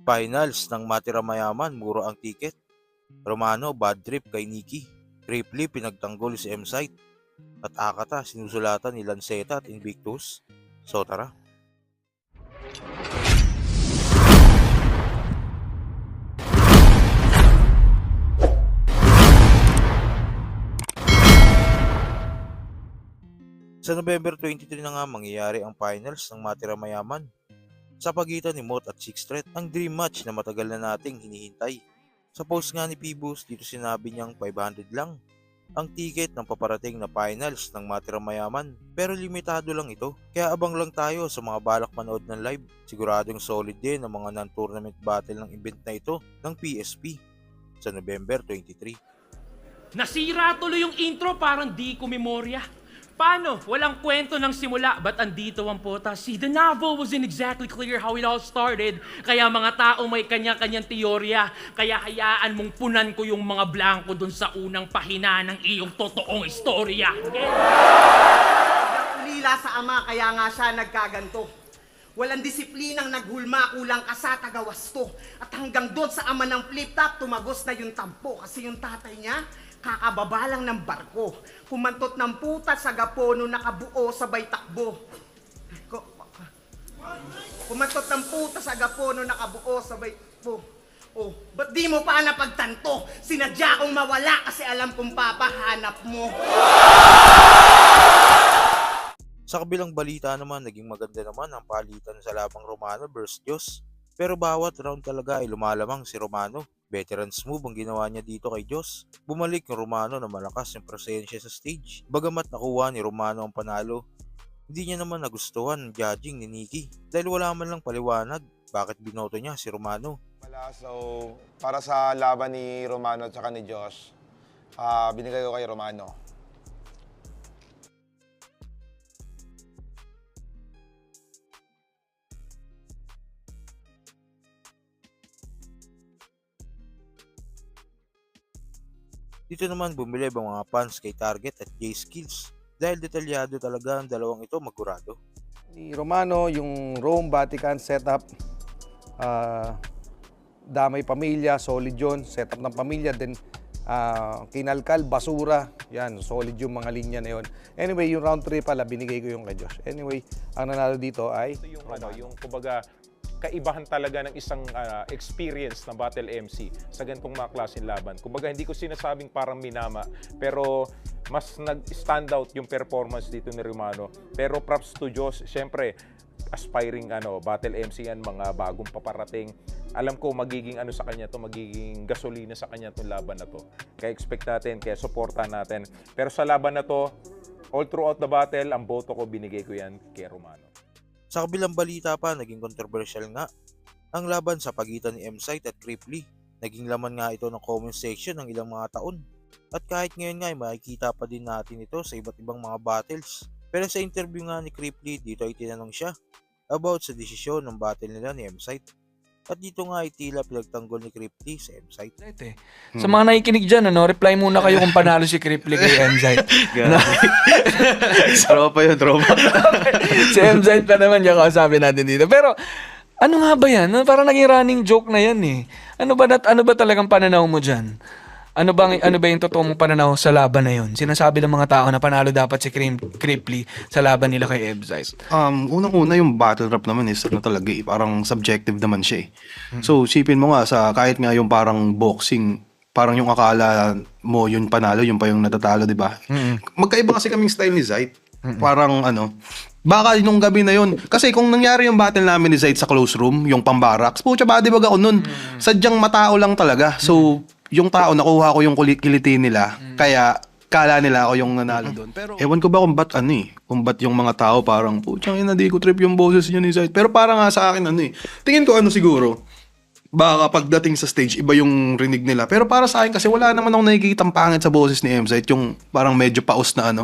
Finals ng Matira Mayaman, muro ang ticket. Romano, bad trip kay Nikki. Ripley, pinagtanggol si M-Site. At Akata, sinusulatan ni Lanceta at Invictus. So tara. Sa November 23 na nga mangyayari ang finals ng Matira Mayaman. Sa pagitan ni Mot at Six Threat, ang dream match na matagal na nating hinihintay. Sa post nga ni Pibus, dito sinabi niyang 500 lang ang ticket ng paparating na finals ng Matira Mayaman. Pero limitado lang ito, kaya abang lang tayo sa mga balak manood ng live. Siguradong solid din ang mga non-tournament battle ng event na ito ng PSP sa November 23. Nasira tuloy yung intro, parang di ko memorya. Paano? Walang kwento ng simula, ba't andito ang pota? See, the novel wasn't exactly clear how it all started, kaya mga tao may kanya-kanyang teorya, kaya hayaan mong punan ko yung mga blanco dun sa unang pahina ng iyong totoong istorya. Okay? Ulila sa ama, kaya nga siya nagkaganto. Walang disiplinang naghulma, kulang ka sa tagawasto. At hanggang doon sa ama ng flip-top, tumagos na yung tampo. Kasi yung tatay niya, kakababa lang ng barko. Kumantot ng puta sa gapono, nakabuo sabay takbo. Kumantot ng puta sa gapono, nakabuo sabay takbo. Oh, ba't di mo pa napagtanto? Sinadya kong mawala kasi alam kong papahanap mo. Sa kabilang balita naman, naging maganda naman ang palitan sa labang Romano versus Diyos. Pero bawat round talaga ay lumalamang si Romano. Veterans move ang ginawa niya dito kay Diyos. Bumalik yung Romano na malakas yung presensya sa stage. Bagamat nakuha ni Romano ang panalo, hindi niya naman nagustuhan ang judging ni Nikki dahil wala man lang paliwanag bakit binoto niya si Romano. Wala, so para sa laban ni Romano at saka ni Josh, ah binigay ko kay Romano. Dito naman bumilib ang mga fans kay Target at J Skills dahil detalyado talaga ang dalawang ito magurado. ni Romano, yung Rome Vatican setup, ah, damay pamilya, solid yun, setup ng pamilya, then ah, kinalkal, basura, yan, solid yung mga linya na yun. Anyway, yung round 3 pala, binigay ko yung kay Josh. Anyway, ang nanalo dito ay Ito yung ano, yung kumbaga kaibahan talaga ng isang ah, experience na battle MC sa ganitong mga klaseng laban. Kumbaga hindi ko sinasabing parang minama, pero mas nag-stand out yung performance dito ni Romano. Pero props to Diyos, syempre aspiring ano, battle MC yan, mga bagong paparating. Alam ko magiging ano sa kanya to, magiging gasolina sa kanya tong laban na to. Kaya expect natin, kaya supportan natin. Pero sa laban na to, all throughout the battle, ang boto ko binigay ko yan kay Romano. Sa kabilang balita pa, naging controversial nga ang laban sa pagitan ni M-Site at Cripley. Naging laman nga ito ng comment section ng ilang mga taon. At kahit ngayon nga ay makikita pa din natin ito sa iba't ibang mga battles. Pero sa interview nga ni Cripley, dito ay tinanong siya about sa desisyon ng battle nila ni M-Site. At dito nga ay tila pinagtanggol ni Cripley sa M-Site. eh. Sa mga nakikinig dyan, ano, reply muna kayo kung panalo si Cripply kay Enzyte. tropa yun, tropa. si Enzyte pa naman yung kausapin natin dito. Pero, ano nga ba yan? Ano, Parang naging running joke na yan eh. Ano ba, nat, ano ba talagang pananaw mo dyan? Ano ba, ano ba yung totoo mong pananaw sa laban na yun? Sinasabi ng mga tao na panalo dapat si Crim, Cripply sa laban nila kay Ebzite. Um, unang-una yung battle rap naman is ano talaga eh, parang subjective naman siya eh. So, sipin mo nga sa kahit nga yung parang boxing, parang yung akala mo yun panalo, yun pa yung natatalo, di ba? Magkaiba kasi kaming style ni Zayt. Parang ano, baka nung gabi na yun. Kasi kung nangyari yung battle namin ni Zayt sa close room, yung pambaraks, pucha ba, di ba ako nun? Sadyang matao lang talaga. So, yung tao, nakuha ko yung kiliti nila. Kaya, kala nila ako yung nanalo doon. Pero ewan ko ba kung ba't ano eh, kung ba't yung mga tao parang puchang ina di ko trip yung boses niya ni Zayt. Pero parang nga sa akin ano eh. Tingin ko ano siguro, baka pagdating sa stage iba yung rinig nila. Pero para sa akin kasi wala naman akong nakikitang pangit sa boses ni M Zayt, yung parang medyo paus na ano.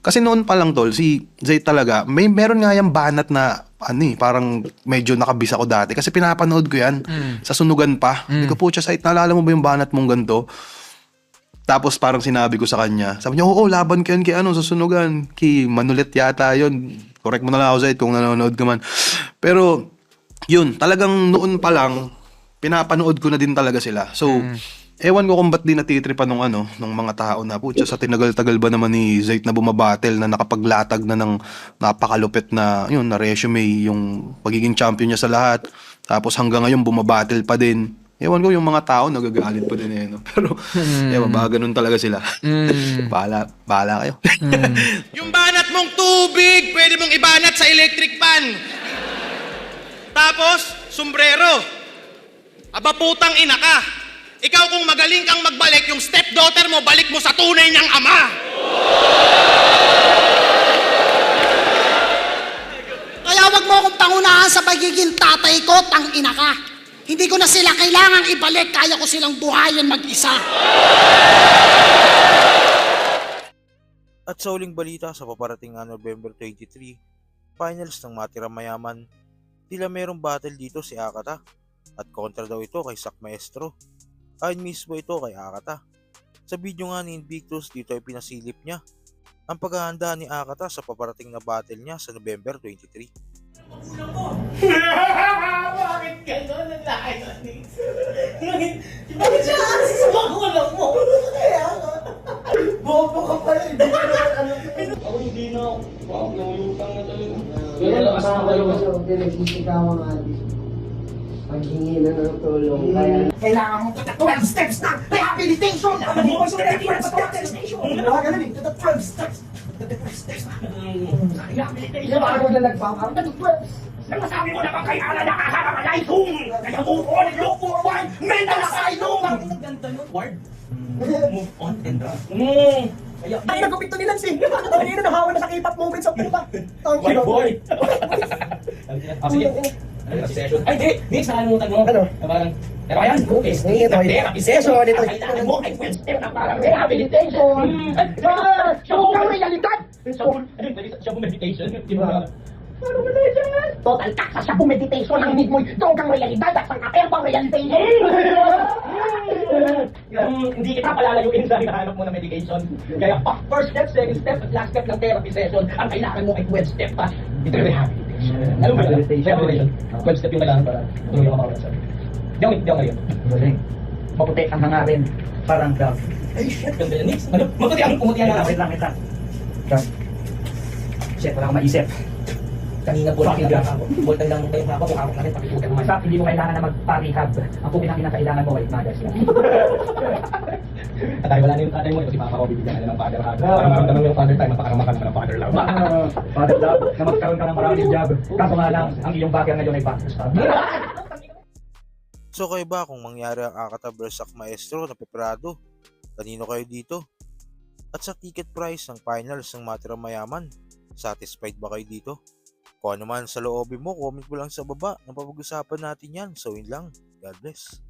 Kasi noon pa lang tol, si Zayt talaga, may meron nga yung banat na ano eh, parang medyo nakabisa ko dati. Kasi pinapanood ko yan sa sunugan pa. Hindi ko, pucha, Zayt, naalala mo ba yung banat mong ganito? Tapos parang sinabi ko sa kanya, sabi niya, oo, laban ka yun kay ano, sa sunugan. Kay Manulit yata yun. Correct mo na lang ako, Zayt, kung nanonood ka man. Pero, yun, talagang noon pa lang, pinapanood ko na din talaga sila. So, ewan ko kung ba't di natitripa nung ano, nung mga tao na, putya, sa tinagal-tagal ba naman ni Zayt na bumabattle na nakapaglatag na ng napakalupit na, yun, na resume, yung pagiging champion niya sa lahat. Tapos hanggang ngayon bumabattle pa din. Ewan ko yung mga tao nagagalit pa din eh, no? Pero, ewan, baka ganun talaga sila. bahala, bahala kayo. Yung banat mong tubig, pwede mong ibanat sa electric pan. Tapos, sombrero. Aba putang ina ka. Ikaw kung magaling kang magbalik, yung stepdaughter mo, balik mo sa tunay niyang ama. Kaya wag mo akong pangunahan sa pagiging tatay ko, tang ina ka. Hindi ko na sila kailangang ibalik, kaya ko silang buhayin mag-isa. At sa uling balita sa paparating na November 23, finals ng Matira Mayaman, tila merong battle dito si Akata at kontra daw ito kay Sak Maestro. Ayon mismo ito kay Akata. Sa video nga ni Invictus dito ay pinasilip niya ang paghahanda ni Akata sa paparating na battle niya sa November 23. Bakit gano'n ang lakas Bakit siya kasi sa magulang mo? Kaya nga. Bobo ka pala. Hindi ka naman alam. Ako hindi na. Wow, nangulutang na talaga. Pero lakas na kayo. Pinagsisigawan nga din. Paghingi na ng tulong. Kaya Kailangan mo to the 12 steps ng rehabilitation! Ano mo sa rehabilitation? Wala ka na to the 12 steps. To the 12 steps na. Rehabilitation. Yung ako na nagpapang, to the 12. Nagmasabi mo naman kay Ana nakaharap ang life home. Kaya move on and look forward. Mental asylum. Ang ganda nun, Ward. Move on and run. Mm. Kaya, Ay, nagupit to nila si. Kanina nahawa na sa K-pop moments of puta. Boy, boy. Ah, sige. Ano si session? Ay, di! Mix, nakalimutan mo. Ano? Parang, pero ayan, okay. Ito, Therapy session. Ito, kailangan mo ay well step na parang Rehabilitation. Siya po ang realidad. Shabu, ano? Shabu meditation. Na? Total kak sa shabu meditation ang need mo'y drogang realidad at sang apel reality. Um, hindi kita palalayuin sa hinahanap mo na medication. Kaya first step, second step, at last step ng therapy session, ang kailangan mo ay 12 step pa. Ito yung Ano ba yun? Rehabilitation. 12 step yung kailangan para tuloy makawala sa'yo. Di ako, di ako ngayon. Galing. Maputi ang hangarin. Parang crab. Ay, shit, ganda yan, Nix. Ano? Maputi ang pumuti ang Wait lang, lang. Crab. Shit, wala akong maisip. Kanina po, nakikinig ako. Bultang lang tayo hapa, kung hawak natin, pakikutan mo. Stop, hindi mo kailangan na magpa-rehab. Ang pumin ang kinakailangan mo, wait mothers lang. At dahil wala na yung tatay mo, ito si Papa ko, bibigyan ka na ng father hug. Para maramdaman mo yung father time, mapakaramakan ka ng father love. Father love, na magkaroon ka ng maraming job. Kaso nga lang, ang iyong bagay ngayon ay back to stop. So kayo ba kung mangyari ang Akata vs. Maestro na peprado? Kanino kayo dito? At sa ticket price ng finals ng Matira Mayaman, satisfied ba kayo dito? Kung ano man sa loobin mo, comment mo lang sa baba. Napapag-usapan natin yan. So yun lang. God bless.